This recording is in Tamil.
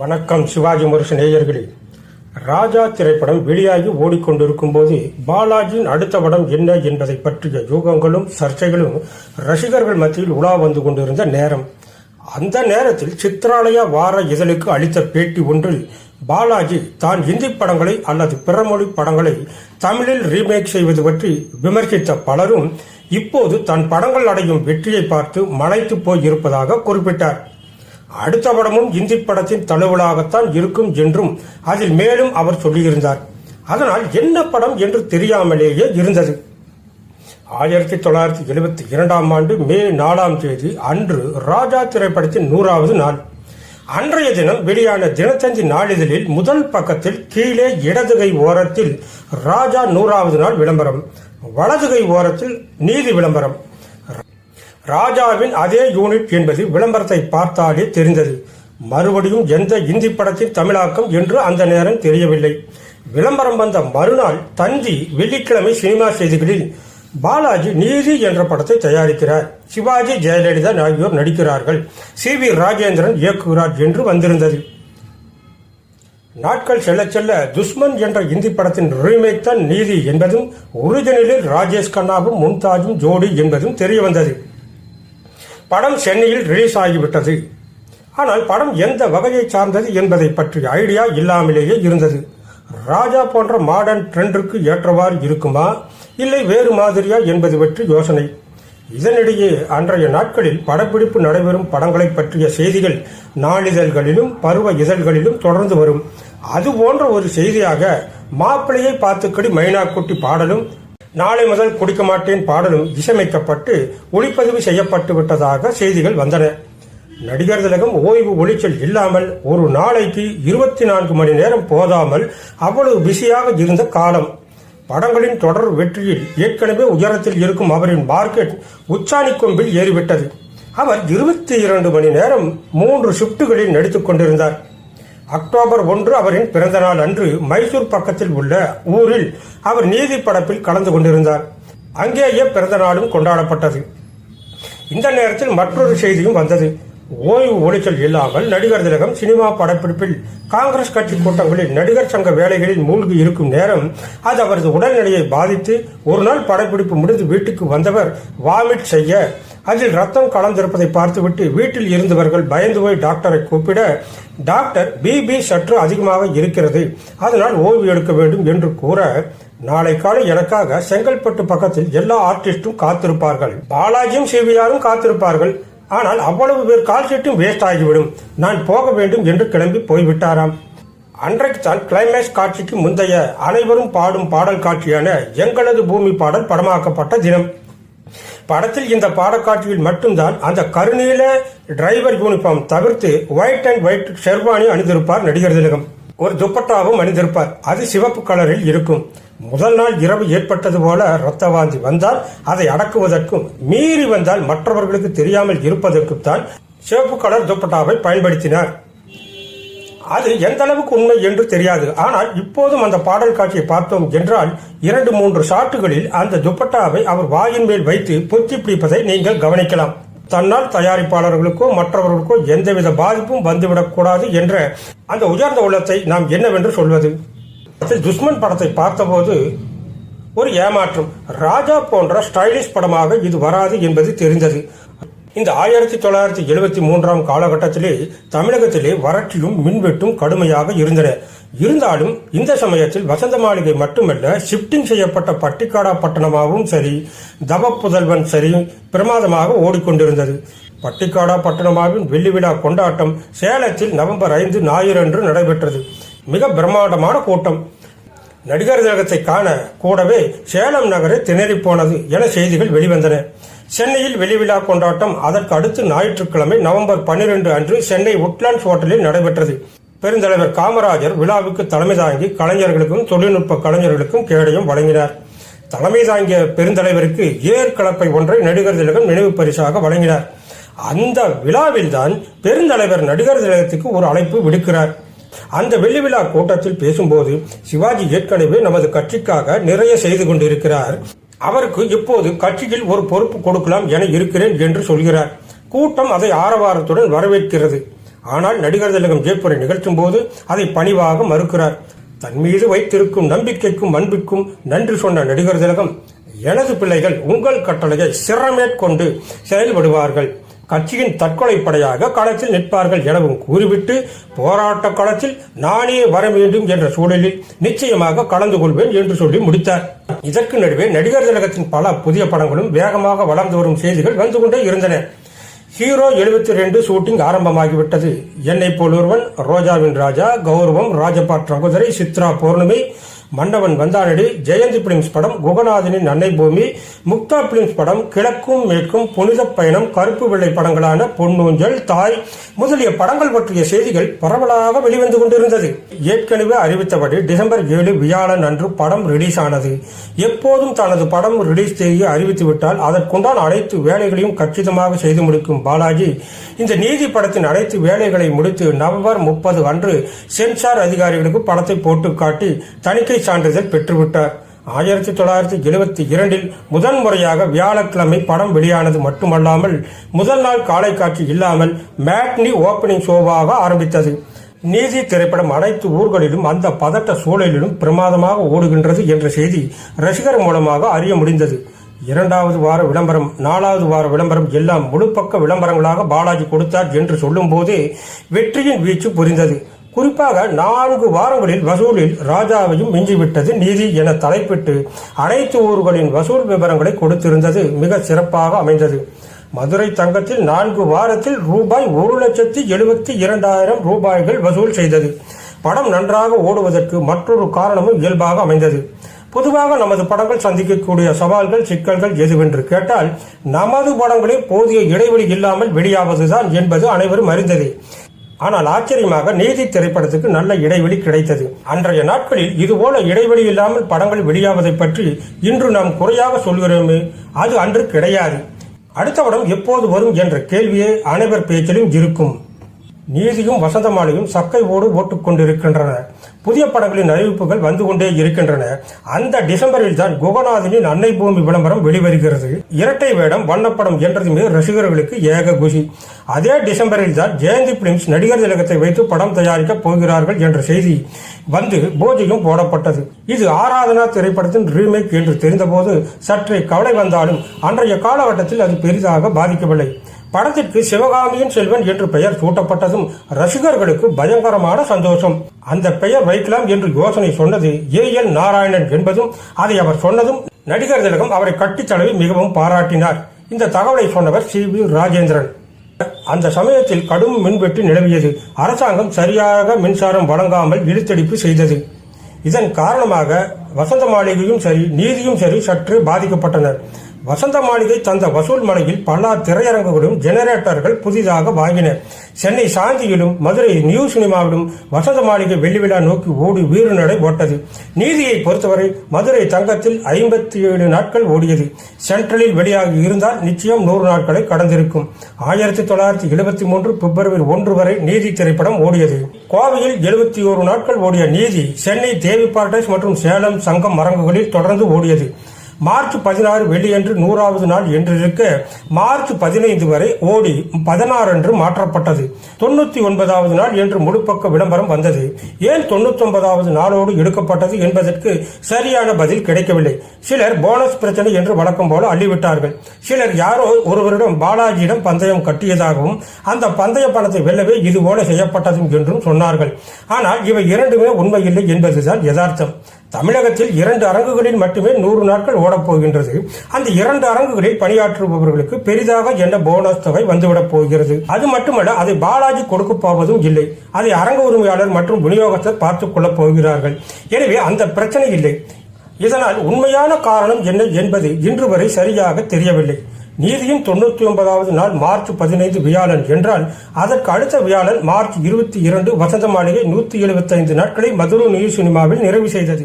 வணக்கம் சிவாஜி முரசு நேயர்களே. ராஜா திரைப்படம் வெளியாகி ஓடிக்கொண்டிருக்கும் போது பாலாஜியின் அடுத்த படம் என்ன என்பதை பற்றிய யூகங்களும் சர்ச்சைகளும் ரசிகர்கள் மத்தியில் உலா வந்து கொண்டிருந்த நேரம். அந்த நேரத்தில் சித்ராலயா வார இதழுக்கு அளித்த பேட்டி ஒன்றில் பாலாஜி தான் இந்தி படங்களை அல்லது பிற மொழி படங்களை தமிழில் ரீமேக் செய்வது பற்றி விமர்சித்த பலரும் இப்போது தன் படங்கள் அடையும் வெற்றியை பார்த்து மலைத்து போய் இருப்பதாக குறிப்பிட்டார். அடுத்த படமும் இந்தி படத்தின் தழுவலாகத்தான் இருக்கும் என்றும் அதில் மேலும் அவர் சொல்லியிருந்தார். அதனால் என்ன படம் என்று தெரியாமலேயே இருந்தது. ஆயிரத்தி தொள்ளாயிரத்தி எழுபத்தி இரண்டாம் ஆண்டு மே நாலாம் தேதி அன்று ராஜா திரைப்படத்தின் நூறாவது நாள். அன்றைய தினம் வெளியான தினத்தந்தி நாளிதழில் முதல் பக்கத்தில் கீழே இடதுகை ஓரத்தில் ராஜா நூறாவது நாள் விளம்பரம் வலதுகை ஓரத்தில் நீதி விளம்பரம். ராஜாவின் அதே யூனிட் என்பது விளம்பரத்தை பார்த்தாலே தெரிந்தது. மறுபடியும் எந்த இந்தி படத்தின் தமிழாக்கம் என்று அந்த நேரம் தெரியவில்லை. விளம்பரம் வந்த மறுநாள் தந்தி வெள்ளிக்கிழமை சினிமா செய்திகளில் பாலாஜி நீதி என்ற படத்தை தயாரிக்கிறார். சிவாஜி ஜெயலலிதா ஆகியோர் நடிக்கிறார்கள். சி. வி. ராஜேந்திரன் இயக்குகிறார் என்று வந்திருந்தது. நாட்கள் செல்ல செல்ல துஷ்மன் என்ற இந்தி படத்தின் ரீமேக் தான் நீதி என்பதும் ஒரிஜினலில் ராஜேஷ் கண்ணாவும் மும்தாஜும் ஜோடி என்பதும் தெரிய வந்தது படம் சென்னையில் ரிலீஸ் ஆகிவிட்டது. ஆனால் படம் எந்த வகையை சார்ந்தது என்பதை பற்றிய ஐடியா இல்லாமலேயே இருந்தது. ராஜா போன்ற மாடர்ன் ட்ரெண்டிற்கு ஏற்றவாறு இருக்குமா? இல்லை வேறு மாதிரியா என்பது பற்றி யோசனை. இதனிடையே அன்றைய நாட்களில் படப்பிடிப்பு நடைபெறும் படங்களை பற்றிய செய்திகள் நாளிதழ்களிலும் பருவ இதழ்களிலும் தொடர்ந்து வரும். அது போன்ற ஒரு செய்தியாக மாப்பிள்ளையை பார்த்துக்கடி மைனாக்குட்டி பாடலும் நாளை முதல் குடிக்க மாட்டேன் பாடலும் இசையமைக்கப்பட்டு ஒளிப்பதிவு செய்யப்பட்டு விட்டதாக செய்திகள் வந்தன. நடிகர் திலகம் ஓய்வு ஒளிச்சல் இல்லாமல் ஒரு நாளைக்கு இருபத்தி நான்கு மணி நேரம் போதாமல் அவ்வளவு பிஸியாக இருந்த காலம். படங்களின் தொடர் வெற்றியில் ஏற்கனவே உயரத்தில் இருக்கும் அவரின் மார்க்கெட் உச்சாணி கொம்பில் ஏறிவிட்டது. அவர் இருபத்தி இரண்டு மணி நேரம் மூன்று ஷிப்டுகளில் நடித்துக் கொண்டிருந்தார். அக்டோபர் ஒன்று அவரின் பிறந்த நாள் அன்று மைசூர் பக்கத்தில் உள்ள ஊரில் அவர் நீதி படப்பில் கலந்து கொண்டிருந்தார். அங்கேயே பிறந்த நாளும் கொண்டாடப்பட்டது. இந்த நேரத்தில் மற்றொரு செய்தியும் வந்தது. ஓய்வு ஒளிச்சல் இல்லாமல் நடிகர் திலகம் சினிமா படப்பிடிப்பில் காங்கிரஸ் கட்சி கூட்டங்களில் நடிகர் சங்க வேலைகளில் மூழ்கி இருக்கும் நேரம் அது அவரது உடல்நிலையை பாதித்து ஒரு நாள் படப்பிடிப்பு முடிந்து வீட்டுக்கு வந்தவர் வாமிட் செய்ய அதில் ரத்தம் கலந்திருப்பதை பார்த்துவிட்டு வீட்டில் இருந்தவர்கள் பயந்து போய் டாக்டரை கூப்பிட டாக்டர் பிபி சற்று அதிகமாக இருக்கிறது. அதனால் ஓய்வு எடுக்க வேண்டும் என்று கூற நாளை காலை எனக்காக செங்கல்பட்டு பக்கத்தில் எல்லா ஆர்டிஸ்டும் காத்திருப்பார்கள். பாலாஜியும் சிவியாரும் காத்திருப்பார்கள். ஆனால் அவ்வளவு பேர் கால் ஷீட்டும் வேஸ்ட் ஆகிவிடும். நான் போக வேண்டும் என்று கிளம்பி போய்விட்டாராம். அன்றைக்கு தான் கிளைமேக்ஸ் காட்சிக்கு முந்தைய அனைவரும் பாடும் பாடல் காட்சியான எங்களது பூமி பாடல் படமாக்கப்பட்ட தினம். படத்தில் இந்த பாடக்காட்சியில் மட்டும்தான் அந்த கருநீல டிரைவர் யூனிஃபார்ம் தவிர்த்து ஒயிட் அண்ட் ஒயிட் ஷெர்வானி அணிந்திருப்பார் நடிகர் திலகம். ஒரு துப்பட்டாவும் அணிந்திருப்பார். அது சிவப்பு கலரில் இருக்கும். முதல் நாள் இரவு ஏற்பட்டது போல இரத்த வாந்தி வந்தால் அதை அடக்குவதற்கும் மீறி வந்தால் மற்றவர்களுக்கு தெரியாமல் இருப்பதற்கும் தான் சிவப்பு கலர் துப்பட்டாவை பயன்படுத்தினார். அது எந்த அளவுக்கு உண்மை என்று தெரியாது. ஆனால் இப்போதும் அந்த பாடல் காட்சியை பார்த்தோம் என்றால் இரண்டு மூன்று ஷாட்டுகளில் அந்த துப்பட்டாவை அவர் வாயின் மேல் வைத்து பொத்தி பிடிப்பதை நீங்கள் கவனிக்கலாம். தன்னால் தயாரிப்பாளர்களுக்கோ மற்றவர்களுக்கோ எந்தவித பாதிப்பும் வந்துவிடக்கூடாது என்ற அந்த உயர்ந்த உள்ளத்தை நாம் என்னவென்று சொல்வது? துஷ்மன் படத்தை பார்த்தபோது ஒரு ஏமாற்றம். ராஜா போன்ற ஸ்டைலிஷ் படமாக இது வராது என்பது தெரிந்தது. இந்த ஆயிரத்தி தொள்ளாயிரத்தி எழுபத்தி மூன்றாம் காலகட்டத்திலே தமிழகத்திலே வறட்சியும் மின்வெட்டும் கடுமையாக இருந்தன. இருந்தாலும் இந்த சமயத்தில் வசந்த மாளிகை மட்டுமல்ல ஷிப்டிங் செய்யப்பட்ட பட்டிக்காடா பட்டணமாகவும் சரி தவ புதல்வன் சரி பிரமாதமாக ஓடிக்கொண்டிருந்தது. பட்டிக்காடா பட்டணமாவின் வெள்ளி விழா கொண்டாட்டம் சேலத்தில் நவம்பர் ஐந்து ஞாயிறன்று நடைபெற்றது. மிக பிரம்மாண்டமான கூட்டம். நடிகர் திலகத்தை காண கூடவே சேலம் நகரை திணறி போனது என செய்திகள் வெளிவந்தன. சென்னையில் வெளிவிழா கொண்டாட்டம். அதற்கு அடுத்து ஞாயிற்றுக்கிழமை நவம்பர் பன்னிரண்டு அன்று சென்னை உட்லாண்ட்ஸ் ஹோட்டலில் நடைபெற்றது. பெருந்தலைவர் காமராஜர் விழாவுக்கு தலைமை தாங்கி கலைஞர்களுக்கும் தொழில்நுட்ப கலைஞர்களுக்கும் கேடயம் வழங்கினார். தலைமை தாங்கிய பெருந்தலைவருக்கு ஏற்கலப்பை ஒன்றை நடிகர் திலகம் நினைவு பரிசாக வழங்கினார். அந்த விழாவில்தான் பெருந்தலைவர் நடிகர் திலகத்துக்கு ஒரு அழைப்பு விடுக்கிறார். அந்த வெள்ளி விழா கூட்டத்தில் பேசும்போது சிவாஜி ஏற்கனவே நமது கட்சிக்காக நிறைய செய்து கொண்டிருக்கிறார். அவருக்கு இப்போது கட்சியில் ஒரு பொறுப்பு கொடுக்கலாம் என இருக்கிறேன் என்று சொல்கிறார். கூட்டம் அதை ஆரவாரத்துடன் வரவேற்கிறது. ஆனால் நடிகர் திலகம் ஜெய்ப்பூரை நிகழ்த்தும் போது அதை பணிவாக மறுக்கிறார். தன் மீது வைத்திருக்கும் நம்பிக்கைக்கும் அன்பிற்கும் நன்றி சொன்ன நடிகர் திலகம் எனது பிள்ளைகள் உங்கள் கட்டளையை சிறமேற்கொண்டு செயல்படுவார்கள். கட்சியின் தற்கொலை படையாக களத்தில் நிற்பார்கள் எனவும் கூறிவிட்டு போராட்ட களத்தில் நானே வர வேண்டும் என்ற சூழலில் நிச்சயமாக கலந்து கொள்வேன் என்று சொல்லி முடித்தார். இதற்கு நடுவே நடிகர் திலகத்தின் பல புதிய படங்களும் வேகமாக வளர்ந்து வரும் செய்திகள் வந்து கொண்டே இருந்தன. ஹீரோ எழுபத்தி ரெண்டு ஷூட்டிங் ஆரம்பமாகிவிட்டது. என்னை போல் ஒருவன் ரோஜாவின் ராஜா கௌரவம் ராஜபாட் ரகுதரை சித்ரா பௌர்ணமி மன்னவன் வந்தானடி ஜெயந்தி பிலிம்ஸ் படம் குகநாதனின் அன்னை பூமி முக்தா பிலிம்ஸ் படம் கிழக்கும் மேற்கும் புனித பயணம் கருப்பு வெள்ளை படங்களான பொன்னூஞ்சல் தாய் முதலிய படங்கள் பற்றிய செய்திகள் பரவலாக வெளிவந்து கொண்டிருந்தது. ஏற்கனவே அறிவித்தபடி டிசம்பர் ஏழு வியாழன் அன்று படம் ரிலீஸ் ஆனது எப்போதும் தனது படம் ரிலீஸ் தேதியை அறிவித்துவிட்டால் அதற்குண்டான அனைத்து வேலைகளையும் கச்சிதமாக செய்து முடிக்கும் பாலாஜி. இந்த நீதி படத்தின் அனைத்து வேலைகளை முடித்து நவம்பர் முப்பது அன்று சென்சார் அதிகாரிகளுக்கு படத்தை போட்டு காட்டி தணிக்கை சான்றிதழ் பெற்றுவிட்டார். ஆயிரத்தி தொள்ளாயிரத்தி எழுபத்தி இரண்டில் முதன் முறையாக வியாழக்கிழமை படம் வெளியானது மட்டுமல்லாமல் முதல் நாள் காலை காட்சி இல்லாமல் மேட்னி ஓப்பனிங் ஷோவாக ஆரம்பித்தது. நீதி திரைப்படம் அனைத்து ஊர்களிலும் அந்த பதட்ட சூழலிலும் பிரமாதமாக ஓடுகின்றது என்ற செய்தி ரசிகர் மூலமாக அறிய முடிந்தது. இரண்டாவது வார விளம்பரம் நாலாவது வார விளம்பரம் எல்லாம் முழுப்பக்க விளம்பரங்களாக பாலாஜி கொடுத்தார் என்று சொல்லும்போதே வெற்றியின் வீச்சு புரிந்தது. குறிப்பாக நான்கு வாரங்களில் வசூலில் ராஜாவையும் மிஞ்சிவிட்டது நீதி என தலைப்பிட்டு அனைத்து ஊர்களின் வசூல் விவரங்களை கொடுத்திருந்தது மிக சிறப்பாக அமைந்தது. மதுரை தங்கத்தில் நான்கு வாரத்தில் ரூபாய் ஒரு லட்சத்தி எழுபத்தி இரண்டாயிரம் ரூபாய்கள் வசூல் செய்தது. படம் நன்றாக ஓடுவதற்கு மற்றொரு காரணமும் இயல்பாக அமைந்தது. பொதுவாக நமது படங்கள் சந்திக்கக்கூடிய சவால்கள் சிக்கல்கள் எதுவென்று கேட்டால் நமது படங்களில் போதிய இடைவெளி இல்லாமல் வெளியாவதுதான் என்பது அனைவரும் அறிந்ததே. ஆனால் ஆச்சரியமாக நீதி திரைப்படத்துக்கு நல்ல இடைவெளி கிடைத்தது. அன்றைய நாட்களில் இதுபோல இடைவெளி இல்லாமல் படங்கள் வெளியாவதை பற்றி இன்று நாம் குறையாக சொல்கிறோமே அது அன்று கிடையாது. அடுத்த படம் எப்போது வரும் என்ற கேள்வியே அனைவர் பேச்சிலும் இருக்கும். நீதியும் வசந்தமாலையும் சக்கை ஓடு ஓட்டுக் கொண்டிருக்கின்றன புதிய படங்களின் அறிவிப்புகள் வந்து கொண்டே இருக்கின்றன. அந்த டிசம்பரில் தான் குகநாதனின் அன்னை பூமி விளம்பரம் வெளிவருகிறது. இரட்டை வேடம் வண்ணப்படம் என்றதுமே ரசிகர்களுக்கு ஏக குஷி. அதே டிசம்பரில் தான் ஜெயந்தி பிலிம்ஸ் நடிகர் திலகத்தை வைத்து படம் தயாரிக்க போகிறார்கள் என்ற செய்தி வந்து போஜையும் போடப்பட்டது. இது ஆராதனா திரைப்படத்தின் ரீமேக் என்று தெரிந்தபோது சற்றே கவலை வந்தாலும் அன்றைய காலகட்டத்தில் அது பெரிதாக பாதிக்கவில்லை. படத்திற்கு சிவகாமியின் செல்வன் என்று பெயர் சூட்டப்பட்டதும் ரசிகர்களுக்கு பயங்கரமான சந்தோஷம். அந்த பெயர் வைக்கலாம் என்று யோசனை சொன்னது ஏ எல் நாராயணன் என்பதும் அதை அவர் சொன்னதும் நடிகர் திலகம் அவரை கட்டித் தழுவி மிகவும் பாராட்டினார். இந்த தகவலை சொன்னவர் சி வி ராஜேந்திரன். அந்த சமயத்தில் கடும் மின்வெட்டு நிலவியது. அரசாங்கம் சரியாக மின்சாரம் வழங்காமல் இழுத்தடிப்பு செய்தது. இதன் காரணமாக வசந்த மாளிகையும் சரி நீதியும் சரி சற்று பாதிக்கப்பட்டனர். வசந்த மாளிகை தந்த வசூல் மலையில் பல திரையரங்குகளும் ஜெனரேட்டர்கள் புதிதாக வாங்கின. சென்னை சாந்தியிலும் மதுரை நியூ சினிமாவிலும் வசந்த மாளிகை வெள்ளி விழா நோக்கி ஓடி வீறு நடை ஓட்டது. நீதியை பொறுத்தவரை மதுரை தங்கத்தில் ஐம்பத்தி ஏழு நாட்கள் ஓடியது. சென்ட்ரலில் வெளியாகி இருந்தால் நிச்சயம் நூறு நாட்களை கடந்திருக்கும். ஆயிரத்தி தொள்ளாயிரத்தி எழுபத்தி மூன்று பிப்ரவரி ஒன்று வரை நீதி திரைப்படம் ஓடியது. கோவையில் எழுபத்தி ஓரு நாட்கள் ஓடிய நீதி சென்னை தேவி பாரடைஸ் மற்றும் சேலம் சங்கம் மரங்குகளில் தொடர்ந்து ஓடியது. மார்ச் பதினாறு வெள்ளியன்று நூறாவது நாள் என்றிருக்க மார்ச் பதினைந்து வரை ஓடி பதினாறு அன்று மாற்றப்பட்டது. தொண்ணூத்தி ஒன்பதாவது நாள் என்று முழுப்பக்க விளம்பரம் வந்தது. ஏன் தொண்ணூத்தி ஒன்பதாவது நாளோடு எடுக்கப்பட்டது என்பதற்கு சரியான பதில் கிடைக்கவில்லை. சிலர் போனஸ் பிரச்சனை என்று வழக்கம் போல அள்ளிவிட்டார்கள். சிலர் யாரோ ஒருவரிடம் பாலாஜியிடம் பந்தயம் கட்டியதாகவும் அந்த பந்தய பணத்தை வெல்லவே இதுபோல செய்யப்பட்டதும் என்றும் சொன்னார்கள். ஆனால் இவை இரண்டுமே உண்மையில்லை என்பதுதான் யதார்த்தம். தமிழகத்தில் இரண்டு அரங்குகளில் மட்டுமே நூறு நாட்கள் ஓடப்போகின்றது. அந்த இரண்டு அரங்குகளில் பணியாற்றுபவர்களுக்கு பெரிதாக என்ன போனஸ் தொகை வந்துவிடப் போகிறது? அது மட்டுமல்ல அதை பாலாஜி கொடுக்க போவதும் இல்லை. அதை அரங்கு உரிமையாளர் மற்றும் விநியோகஸ்தர் பார்த்துக் கொள்ளப் போகிறார்கள். எனவே அந்த பிரச்சனை இல்லை. இதனால் உண்மையான காரணம் என்ன என்பது இன்று வரை சரியாக தெரியவில்லை. நீதியின் தொண்ணூற்றி ஒன்பதாவது நாள் மார்ச் பதினைந்து வியாழன் என்றால் அதற்கு அடுத்த வியாழன் மார்ச் இருபத்தி இரண்டு வசந்த மாளிகை நூற்றி எழுபத்தைந்து நாட்களை மதுரை நியூ சினிமாவில் நிறைவு செய்தது.